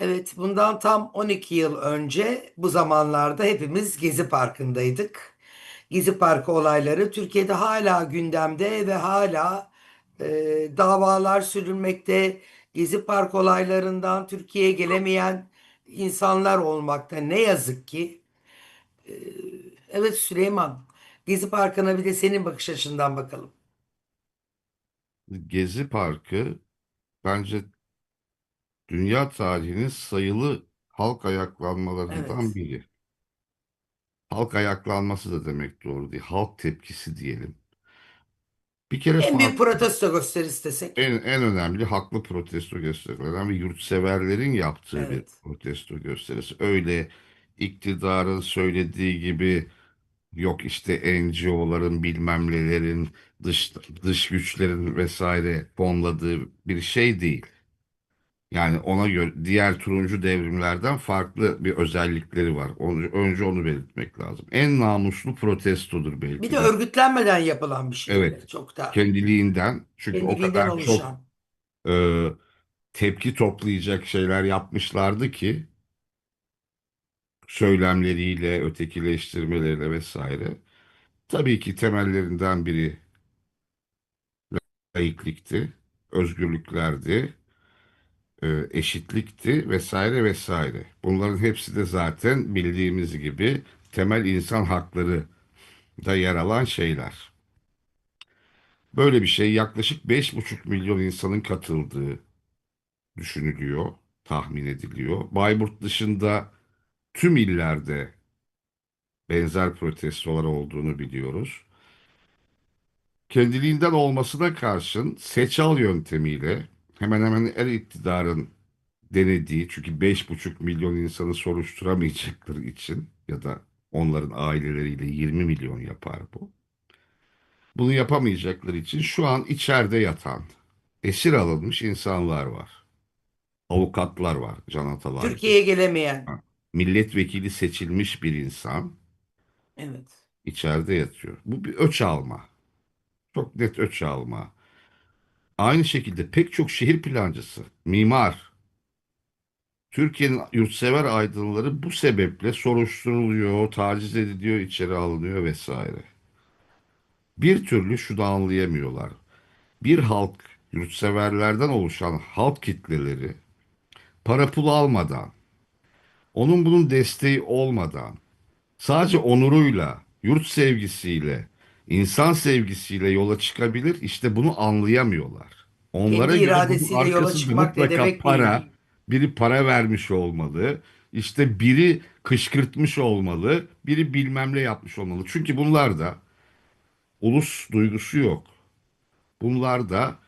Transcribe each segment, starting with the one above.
Evet, bundan tam 12 yıl önce bu zamanlarda hepimiz Gezi Parkı'ndaydık. Gezi Parkı olayları Türkiye'de hala gündemde ve hala e, davalar sürülmekte. Gezi Park olaylarından Türkiye'ye gelemeyen insanlar olmakta. Ne yazık ki. E, evet Süleyman, Gezi Parkı'na bir de senin bakış açından bakalım. Gezi Parkı bence dünya tarihinin sayılı halk ayaklanmalarından Evet. biri. Halk ayaklanması da demek doğru değil. Halk tepkisi diyelim. Bir kere En büyük protesto gösterisi desek. en, en önemli haklı protesto gösterilen ve yurtseverlerin yaptığı bir Evet. protesto gösterisi. Öyle iktidarın söylediği gibi yok işte NGO'ların bilmem nelerin dış, dış güçlerin vesaire fonladığı bir şey değil. Yani ona göre diğer turuncu devrimlerden farklı bir özellikleri var. Onu, önce onu belirtmek lazım. En namuslu protestodur belki Bir de. de örgütlenmeden yapılan bir şey. Evet. Çok da Kendiliğinden çünkü o kendiliğinden kadar çok oluşan. e, tepki toplayacak şeyler yapmışlardı ki söylemleriyle, ötekileştirmeleriyle vesaire. Tabii ki temellerinden biri laiklikti, özgürlüklerdi, eşitlikti vesaire vesaire. Bunların hepsi de zaten bildiğimiz gibi temel insan hakları da yer alan şeyler. Böyle bir şey yaklaşık 5,5 milyon insanın katıldığı düşünülüyor, tahmin ediliyor. Bayburt dışında tüm illerde benzer protestolar olduğunu biliyoruz. Kendiliğinden olmasına karşın seçal yöntemiyle hemen hemen her iktidarın denediği çünkü 5,5 milyon insanı soruşturamayacakları için ya da onların aileleriyle 20 milyon yapar bu. Bunu yapamayacakları için şu an içeride yatan, esir alınmış insanlar var. Avukatlar var, Can Atalay. Türkiye'ye gelemeyen. Milletvekili seçilmiş bir insan Evet. içeride yatıyor. Bu bir öç alma. Çok net öç alma. Aynı şekilde pek çok şehir plancısı, mimar, Türkiye'nin yurtsever aydınları bu sebeple soruşturuluyor, taciz ediliyor, içeri alınıyor vesaire. Bir türlü şunu anlayamıyorlar. Bir halk, yurtseverlerden oluşan halk kitleleri para pul almadan, onun bunun desteği olmadan, sadece onuruyla, yurt sevgisiyle, insan sevgisiyle yola çıkabilir. İşte bunu anlayamıyorlar. Onlara Kendi göre iradesiyle yola arkasında çıkmak ne mutlaka demek para, değil. biri para vermiş olmalı. İşte biri kışkırtmış olmalı, biri bilmem ne yapmış olmalı. Çünkü bunlarda ulus duygusu yok. Bunlarda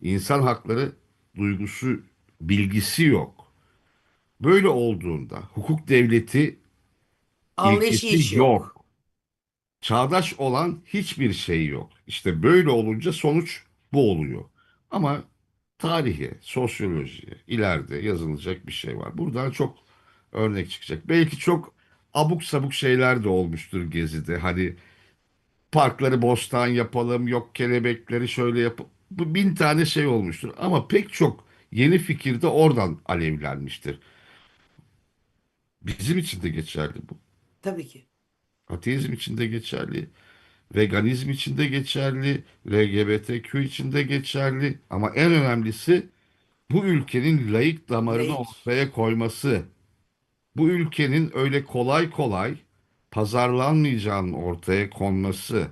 insan hakları duygusu, bilgisi yok. Böyle olduğunda hukuk devleti Anlayış ilkesi yok. yok. Çağdaş olan hiçbir şey yok. İşte böyle olunca sonuç bu oluyor. Ama tarihe, sosyolojiye ileride yazılacak bir şey var. Buradan çok örnek çıkacak. Belki çok abuk sabuk şeyler de olmuştur Gezi'de. Hani parkları bostan yapalım, yok kelebekleri şöyle yapalım. Bu bin tane şey olmuştur. Ama pek çok yeni fikir de oradan alevlenmiştir. Bizim için de geçerli bu. Tabii ki. Ateizm için de geçerli. Veganizm için de geçerli. LGBTQ için de geçerli. Ama en önemlisi bu ülkenin laik damarını Laik. ortaya koyması. Bu ülkenin öyle kolay kolay pazarlanmayacağının ortaya konması.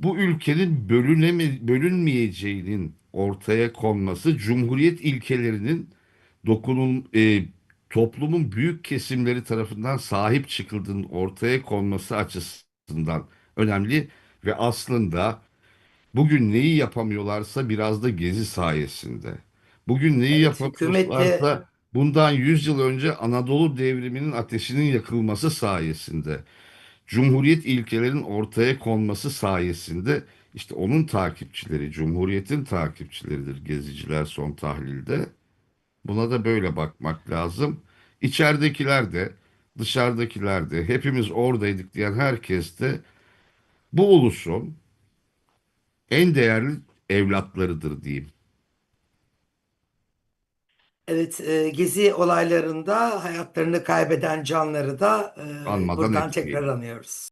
Bu ülkenin bölüneme, bölünmeyeceğinin ortaya konması, cumhuriyet ilkelerinin dokunun e, toplumun büyük kesimleri tarafından sahip çıkıldığının ortaya konması açısından önemli ve aslında bugün neyi yapamıyorlarsa biraz da Gezi sayesinde. Bugün neyi Evet, yapamıyorlarsa bundan 100 yıl önce Anadolu devriminin ateşinin yakılması sayesinde. Cumhuriyet ilkelerinin ortaya konması sayesinde işte onun takipçileri, Cumhuriyet'in takipçileridir geziciler son tahlilde. Buna da böyle bakmak lazım. İçeridekiler de, dışarıdakiler de, hepimiz oradaydık diyen herkes de bu ulusun en değerli evlatlarıdır diyeyim. Evet, e, gezi olaylarında hayatlarını kaybeden canları da e, Anmadan buradan etmeyelim. tekrar anıyoruz.